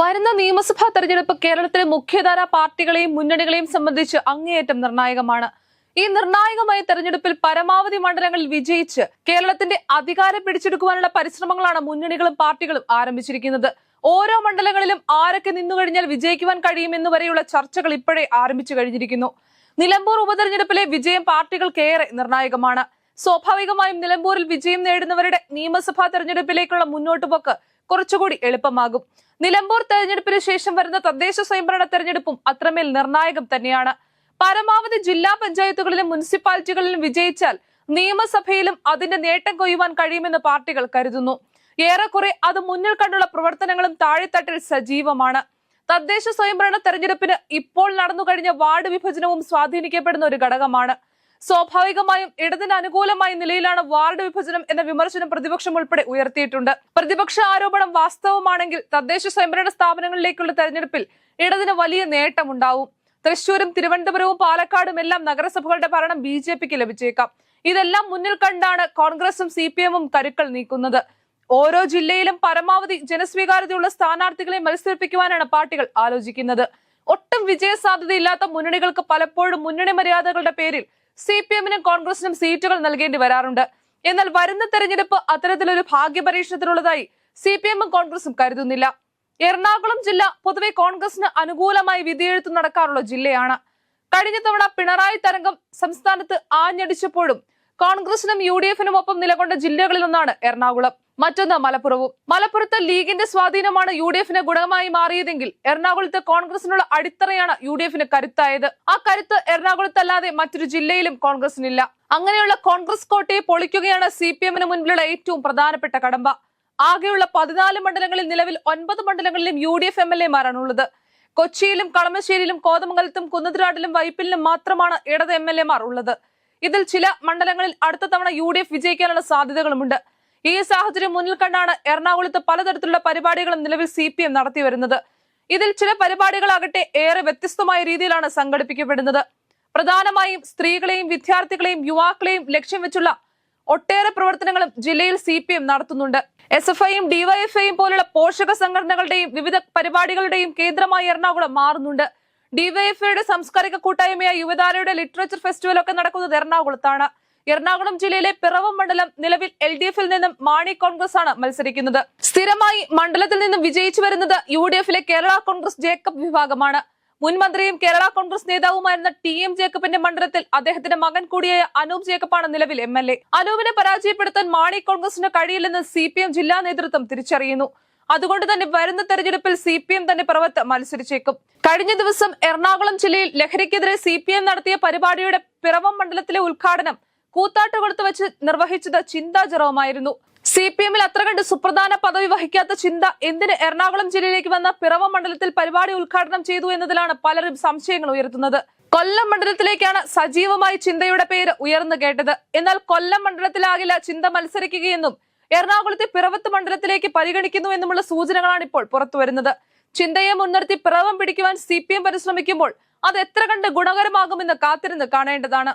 വരുന്ന നിയമസഭാ തെരഞ്ഞെടുപ്പ് കേരളത്തിലെ മുഖ്യധാര പാർട്ടികളെയും മുന്നണികളെയും സംബന്ധിച്ച് അങ്ങേയറ്റം നിർണായകമാണ്. ഈ നിർണായകമായ തെരഞ്ഞെടുപ്പിൽ പരമാവധി മണ്ഡലങ്ങളിൽ വിജയിച്ച് കേരളത്തിന്റെ അധികാരം പിടിച്ചെടുക്കുവാനുള്ള പരിശ്രമങ്ങളാണ് മുന്നണികളും പാർട്ടികളും ആരംഭിച്ചിരിക്കുന്നത്. ഓരോ മണ്ഡലങ്ങളിലും ആരൊക്കെ നിന്നുകഴിഞ്ഞാൽ വിജയിക്കുവാൻ കഴിയുമെന്ന് വരെയുള്ള ചർച്ചകൾ ഇപ്പോഴേ ആരംഭിച്ചു കഴിഞ്ഞിരിക്കുന്നു. നിലമ്പൂർ ഉപതെരഞ്ഞെടുപ്പിലെ വിജയം പാർട്ടികൾക്കേറെ നിർണായകമാണ്. സ്വാഭാവികമായും നിലമ്പൂരിൽ വിജയം നേടുന്നവരുടെ നിയമസഭാ തെരഞ്ഞെടുപ്പിലേക്കുള്ള മുന്നോട്ടുപോക്ക് കുറച്ചുകൂടി എളുപ്പമാകും. നിലമ്പൂർ തെരഞ്ഞെടുപ്പിന് ശേഷം വരുന്ന തദ്ദേശ സ്വയംഭരണ തെരഞ്ഞെടുപ്പും അത്രമേൽ നിർണായകം തന്നെയാണ്. പരമാവധി ജില്ലാ പഞ്ചായത്തുകളിലും മുനിസിപ്പാലിറ്റികളിലും വിജയിച്ചാൽ നിയമസഭയിലും അതിന്റെ നേട്ടം കൊയ്യുവാൻ കഴിയുമെന്ന് പാർട്ടികൾ കരുതുന്നു. ഏറെക്കുറെ അത് മുന്നിൽ കണ്ടുള്ള പ്രവർത്തനങ്ങളും താഴെത്തട്ടിൽ സജീവമാണ്. തദ്ദേശ സ്വയംഭരണ തെരഞ്ഞെടുപ്പിന് ഇപ്പോൾ നടന്നു കഴിഞ്ഞ വാർഡ് വിഭജനവും സ്വാധീനിക്കപ്പെടുന്ന ഒരു ഘടകമാണ്. സ്വാഭാവികമായും ഇടതിന് അനുകൂലമായ നിലയിലാണ് വാർഡ് വിഭജനം എന്ന വിമർശനം പ്രതിപക്ഷം ഉൾപ്പെടെ ഉയർത്തിയിട്ടുണ്ട്. പ്രതിപക്ഷ ആരോപണം വാസ്തവമാണെങ്കിൽ തദ്ദേശ സ്വയംഭരണ സ്ഥാപനങ്ങളിലേക്കുള്ള തെരഞ്ഞെടുപ്പിൽ ഇടതിന് വലിയ നേട്ടമുണ്ടാവും. തൃശൂരും തിരുവനന്തപുരവും പാലക്കാടും എല്ലാം നഗരസഭകളുടെ ഭരണം ബി ജെ പിക്ക് ലഭിച്ചേക്കാം. ഇതെല്ലാം മുന്നിൽ കണ്ടാണ് കോൺഗ്രസും സി പി എമ്മും കരുക്കൾ നീക്കുന്നത്. ഓരോ ജില്ലയിലും പരമാവധി ജനസ്വീകാര്യതയുള്ള സ്ഥാനാർത്ഥികളെ മത്സരിപ്പിക്കുവാനാണ് പാർട്ടികൾ ആലോചിക്കുന്നത്. ഒട്ടും വിജയസാധ്യതയില്ലാത്ത മുന്നണികൾക്ക് പലപ്പോഴും മുന്നണി മര്യാദകളുടെ പേരിൽ സി പി എമ്മിനും കോൺഗ്രസിനും സീറ്റുകൾ നൽകേണ്ടി വരാറുണ്ട്. എന്നാൽ വരുന്ന തെരഞ്ഞെടുപ്പ് അത്തരത്തിലൊരു ഭാഗ്യപരീക്ഷണത്തിനുള്ളതായി സി പി എമ്മും കോൺഗ്രസും കരുതുന്നില്ല. എറണാകുളം ജില്ല പൊതുവെ കോൺഗ്രസിന് അനുകൂലമായി വിധിയെഴുത്ത് നടക്കാറുള്ള ജില്ലയാണ്. കഴിഞ്ഞ തവണ പിണറായി തരംഗം സംസ്ഥാനത്ത് ആഞ്ഞടിച്ചപ്പോഴും കോൺഗ്രസിനും യു ഡി എഫിനും ഒപ്പം നിലകൊണ്ട ജില്ലകളിലൊന്നാണ് എറണാകുളം. മറ്റൊന്ന് മലപ്പുറവും. മലപ്പുറത്ത് ലീഗിന്റെ സ്വാധീനമാണ് യു ഡി എഫിന് ഗുണമായി മാറിയതെങ്കിൽ എറണാകുളത്ത് കോൺഗ്രസിനുള്ള അടിത്തറയാണ് യു ഡി എഫിന് കരുത്തായത്. ആ കരുത്ത് എറണാകുളത്തല്ലാതെ മറ്റൊരു ജില്ലയിലും കോൺഗ്രസിനില്ല. അങ്ങനെയുള്ള കോൺഗ്രസ് കോട്ടയെ പൊളിക്കുകയാണ് സി പി എമ്മിന് മുൻപിലുള്ള ഏറ്റവും പ്രധാനപ്പെട്ട കടമ്പ. ആകെയുള്ള പതിനാല് മണ്ഡലങ്ങളിൽ നിലവിൽ ഒൻപത് മണ്ഡലങ്ങളിലും U D F M L എമാരാണുള്ളത് കൊച്ചിയിലും കളമശ്ശേരിയിലും കോതമംഗലത്തും കുന്നതിരാട്ടിലും വൈപ്പിലിലും മാത്രമാണ് ഇടത് എം എൽ എമാർ ഉള്ളത്. ഇതിൽ ചില മണ്ഡലങ്ങളിൽ അടുത്ത തവണ യു ഡി എഫ് വിജയിക്കാനുള്ള സാധ്യതകളുമുണ്ട്. ഈ സാഹചര്യം മുന്നിൽ കണ്ടാണ് എറണാകുളത്ത് പലതരത്തിലുള്ള പരിപാടികളും നിലവിൽ സി പി എം ഇതിൽ ചില പരിപാടികളാകട്ടെ ഏറെ വ്യത്യസ്തമായ രീതിയിലാണ് സംഘടിപ്പിക്കപ്പെടുന്നത്. പ്രധാനമായും സ്ത്രീകളെയും വിദ്യാർത്ഥികളെയും യുവാക്കളെയും ലക്ഷ്യം വെച്ചുള്ള ഒട്ടേറെ പ്രവർത്തനങ്ങളും ജില്ലയിൽ സി പി എം നടത്തുന്നുണ്ട്. എസ് എഫ് ഐയും ഡിവൈഎഫ്ഐയും പോലുള്ള പോഷക സംഘടനകളുടെയും വിവിധ പരിപാടികളുടെയും കേന്ദ്രമായി എറണാകുളം മാറുന്നുണ്ട്. ഡിവൈഎഫ്ഐയുടെ സാംസ്കാരിക കൂട്ടായ്മയായ യുവതാരയുടെ ലിറ്ററേച്ചർ ഫെസ്റ്റിവൽ ഒക്കെ നടക്കുന്നത് എറണാകുളത്താണ്. എറണാകുളം ജില്ലയിലെ പിറവം മണ്ഡലം നിലവിൽ എൽ ഡി എഫിൽ നിന്നും മാണി കോൺഗ്രസ് ആണ് മത്സരിക്കുന്നത്. സ്ഥിരമായി മണ്ഡലത്തിൽ നിന്നും വിജയിച്ചു വരുന്നത് യു ഡി എഫിലെ കേരള കോൺഗ്രസ് ജേക്കബ് വിഭാഗമാണ്. മുൻ മന്ത്രിയും കേരള കോൺഗ്രസ് നേതാവുമായിരുന്ന ടി എം ജേക്കബിന്റെ മണ്ഡലത്തിൽ അദ്ദേഹത്തിന്റെ മകൻ കൂടിയായ അനൂപ് ജേക്കബാണ് നിലവിൽ എം എൽ എ. അനൂപിനെ പരാജയപ്പെടുത്താൻ മാണി കോൺഗ്രസിന് കഴിയില്ലെന്ന് സി പി എം ജില്ലാ നേതൃത്വം തിരിച്ചറിയുന്നു. അതുകൊണ്ട് തന്നെ വരുന്ന തെരഞ്ഞെടുപ്പിൽ സി പി എം തന്നെ പുറത്ത് മത്സരിച്ചേക്കും. കഴിഞ്ഞ ദിവസം എറണാകുളം ജില്ലയിൽ ലഹരിക്കെതിരെ സി പി എം നടത്തിയ പരിപാടിയുടെ പിറവം മണ്ഡലത്തിലെ ഉദ്ഘാടനം കൂത്താട്ടുകുളത്ത് വെച്ച് നിർവഹിച്ചത് ചിന്ത ജെറോമായിരുന്നു. സി പി എമ്മിൽ അത്ര കണ്ട് സുപ്രധാന പദവി വഹിക്കാത്ത ചിന്ത എന്തിന് എറണാകുളം ജില്ലയിലേക്ക് വന്ന പിറവം മണ്ഡലത്തിൽ പരിപാടി ഉദ്ഘാടനം ചെയ്തു എന്നതിലാണ് പലരും സംശയങ്ങൾ ഉയർത്തുന്നത്. കൊല്ലം മണ്ഡലത്തിലേക്കാണ് സജീവമായി ചിന്തയുടെ പേര് ഉയർന്നു കേട്ടത്. എന്നാൽ കൊല്ലം മണ്ഡലത്തിലാകില്ല ചിന്ത മത്സരിക്കുകയെന്നും എറണാകുളത്തെ പിറവത്ത് മണ്ഡലത്തിലേക്ക് പരിഗണിക്കുന്നു എന്നുമുള്ള സൂചനകളാണ് ഇപ്പോൾ പുറത്തുവരുന്നത് ചിന്തയെ മുൻനിർത്തി പിറവം പിടിക്കുവാൻ സി പരിശ്രമിക്കുമ്പോൾ അത് എത്ര കണ്ട് ഗുണകരമാകുമെന്ന് കാത്തിരുന്ന് കാണേണ്ടതാണ്.